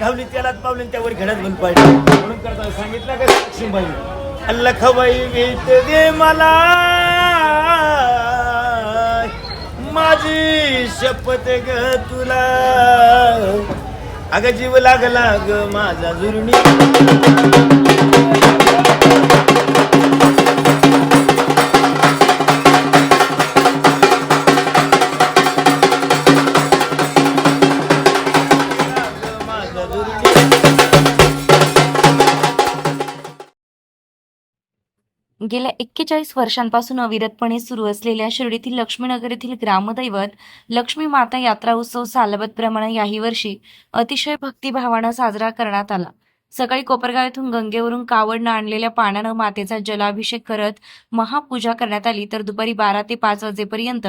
घावली त्यालाच पावली त्यावर घेण्यात बंद पाहिजे म्हणून करताना सांगितलं का लक्ष्मीबाई? लखबाई भेट दे मला. माझी शपथ ग तुला. अग जीव लागला ग माझा जुरणी. गेल्या एक्केचाळीस वर्षांपासून अविरतपणे सुरू असलेल्या शिर्डीतील लक्ष्मीनगर येथील ग्रामदैवत लक्ष्मी माता यात्रा उत्सव सालबतप्रमाणे याही वर्षी अतिशय भक्तिभावानं साजरा करण्यात आला. सकाळी कोपरगाव येथून गंगेवरून कावडनं आणलेल्या पाण्यानं मातेचा जलाभिषेक करत महापूजा करण्यात आली. तर दुपारी बारा ते पाच वाजेपर्यंत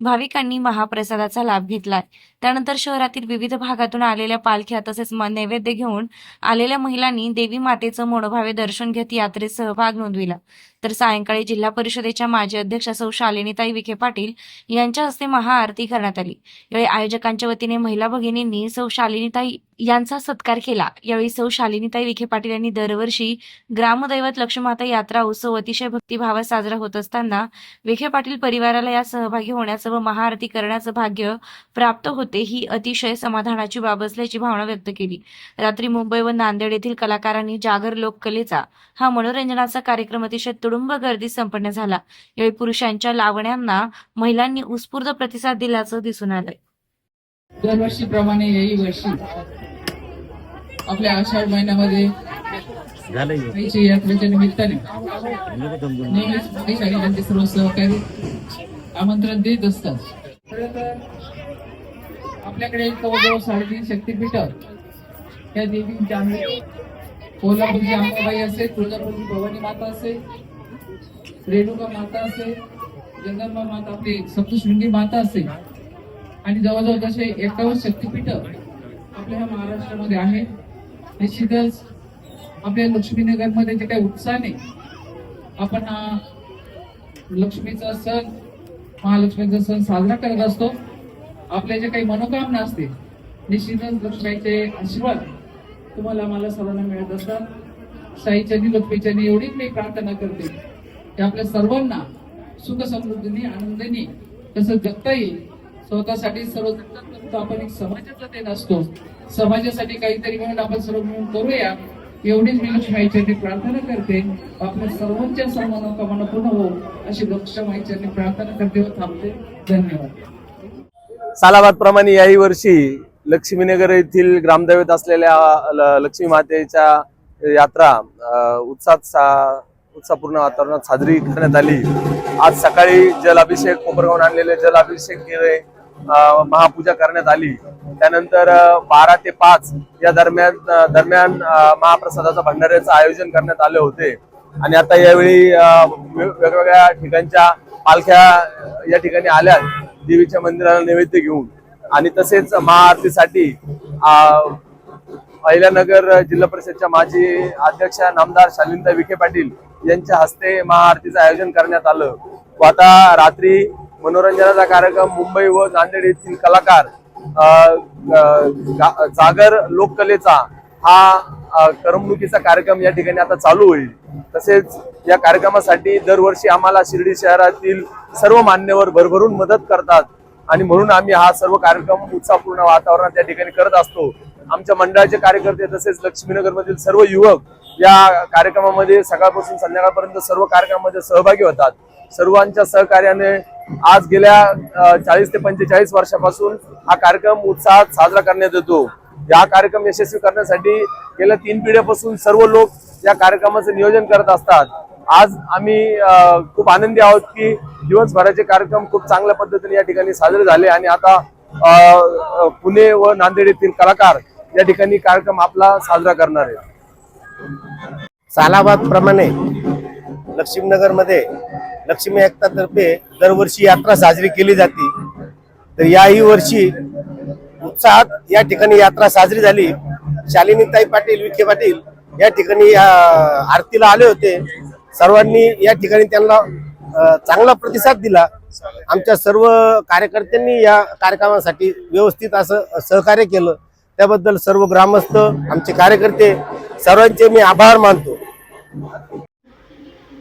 भाविकांनी महाप्रसादाचा लाभ घेतलाय. त्यानंतर शहरातील विविध भागातून आलेल्या पालख्या तसेच नैवेद्य घेऊन आलेल्या महिलांनी देवी मातेचं मनोभावे दर्शन घेत यात्रेत सहभाग नोंदविला. तर सायंकाळी जिल्हा परिषदेच्या माजी अध्यक्ष सौ शालिनीताई विखे पाटील यांच्या हस्ते महाआरती करण्यात आली. यावेळी आयोजकांच्या वतीने महिला भगिनींनी सौ शालिनीताई यांचा सत्कार केला. यावेळी सौ शालिनीताई विखे पाटील यांनी दरवर्षी ग्रामदैवत लक्ष्मीमाता यात्रा उत्सव अतिशय भक्तिभावात साजरा होत असताना विखे पाटील परिवाराला यात सहभागी होण्याचं व महाआरती करण्याचं भाग्य प्राप्त होते ही अतिशय समाधानाची बाब असल्याची भावना व्यक्त केली. रात्री मुंबई व नांदेड येथील कलाकारांनी जागर लोककलेचा हा मनोरंजनाचा कार्यक्रम अतिशय तुडुंब गर्दीत संपन्न झाला. यावेळी पुरुषांच्या लावण्यांना महिलांनी उत्स्फूर्त प्रतिसाद दिल्याचं दिसून आलंय. दरवर्षीप्रमाणे याही वर्षी आपल्या आषाढ महिन्यामध्ये यात्रेच्या निमित्ताने नेहमीच सर्व सहकारी आमंत्रण देत असतात. खरं तर आपल्याकडे जवळजवळ साडेतीन शक्तीपीठ त्या देवींच्या आहेत कोल्हापूरची अंबाबाई असेल तुळजापूरची भवानी माता असेल रेणुका माता असेल जगदंबा माता आपली सप्तशृंगी माता असेल. आणि जवळजवळ जसे एकावन्न शक्तीपीठ आपल्या ह्या महाराष्ट्रामध्ये आहे निश्चितच आपल्या लक्ष्मीनगरमध्ये जे काही उत्साहाने आपण हा लक्ष्मीचा सण महालक्ष्मीचा सण साजरा करत असतो आपल्या जे काही मनोकामना असते निश्चितच लक्ष्मीचे आशीर्वाद तुम्हाला मला सर्वांना मिळत असतात. साईच्यानी लक्ष्मीच्यानी एवढीच मी प्रार्थना करते की आपल्या सर्वांना सुख समृद्धीने आनंदाने कसं जगता येईल स्वतःसाठी सर्व जगतात परंतु आपण एक समाजाचा देत असतो. समाजासाठी काहीतरी म्हणून आपण सर्व मिळून करूया. एवढीच मी लक्ष्मीच्या प्रार्थना करते. आपल्या सर्वांच्या सर्वांना मनोकामना पूर्ण हो अशी लक्ष्मीच्या प्रार्थना करते व थांबते. धन्यवाद. सालाबाद प्रमाणे याही वर्षी लक्ष्मीनगर येथील ग्रामदैवत असलेल्या लक्ष्मी मातेच्या यात्रा अ, उत्साहात सा- उत्साहपूर्ण वातावरणात साजरी करण्यात आली. आज सकाळी जलाभिषेक कोपरगावून आणलेले जलाभिषेक केले. महापूजा करण्यात आली. त्यानंतर बारा ते पाच या दरम्यान दरम्यान महाप्रसादाचं भंडाऱ्याचं आयोजन करण्यात आले होते. आणि आता यावेळी वेगवेगळ्या ठिकाणच्या पालख्या या ठिकाणी आल्या देवीच्या मंदिराला नैवेद्य घेऊन. आणि तसेच महाआरतीसाठी अहिल्यानगर जिल्हा परिषदच्या माजी अध्यक्ष नामदार शालिनता विखे पाटील यांच्या हस्ते महाआरतीचं आयोजन करण्यात आलं. व आता रात्री मनोरंजनाचा कार्यक्रम मुंबई व नांदेड येथील कलाकार जागर लोककलेचा हा करमणुकीचा कार्यक्रम या ठिकाणी आता चालू होईल. तसेच या कार्यक्रमासाठी दरवर्षी आम्हाला शिर्डी शहरातील सर्व मान्यवर भरभरून मदत करतात आणि म्हणून आम्ही हा सर्व कार्यक्रम उत्साहपूर्ण वातावरणात त्या ठिकाणी करत असतो. आमच्या मंडळाचे कार्यकर्ते तसेच लक्ष्मीनगरमधील सर्व युवक या कार्यक्रमामध्ये सकाळपासून संध्याकाळपर्यंत सर्व कार्यक्रमामध्ये सहभागी होतात. सर्वांच्या सहकार्याने आज गेल्या चाळीस ते पंचेचाळीस वर्षापासून हा कार्यक्रम उत्साहात साजरा करण्यात येतो. या कार्यक्रम यशस्वी करण्यासाठी गेल्या तीन पिढ्यापासून सर्व लोक या कार्यक्रमाचं नियोजन करत असतात. आज आम्ही खूप आनंदी आहोत की दिवसभराचे कार्यक्रम खूप चांगल्या पद्धतीने या ठिकाणी साजरे झाले आणि आता पुणे व नांदेड येथील कलाकार या ठिकाणी कार्यक्रम आपला साजरा करणार आहे सालाबाद प्रमाणे लक्ष्मीनगरमध्ये लक्ष्मी एकतातर्फे दरवर्षी यात्रा साजरी केली जाते. तर याही वर्षी उत्साहात या ठिकाणी यात्रा साजरी झाली. शालिनीताई पाटील विखे पाटील या ठिकाणी आरतीला आले होते. सर्वांनी या ठिकाणी त्यांना चांगला प्रतिसाद दिला. आमच्या सर्व कार्यकर्त्यांनी या कार्यक्रमासाठी व्यवस्थित असं सहकार्य केलं. त्याबद्दल सर्व ग्रामस्थ आमचे कार्यकर्ते सर्वांचे मी आभार मानतो.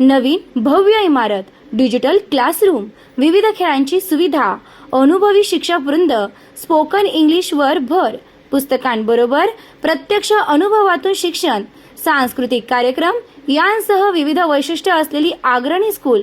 नवीन भव्य इमारत डिजिटल क्लासरूम विविध खेळांची सुविधा अनुभवी शिक्षक वृंद स्पोकन इंग्लिशवर भर. पुस्तकांबरोबर प्रत्यक्ष अनुभवातून शिक्षण सांस्कृतिक कार्यक्रम यांसह विविध वैशिष्ट्य असलेली अग्रणी स्कूल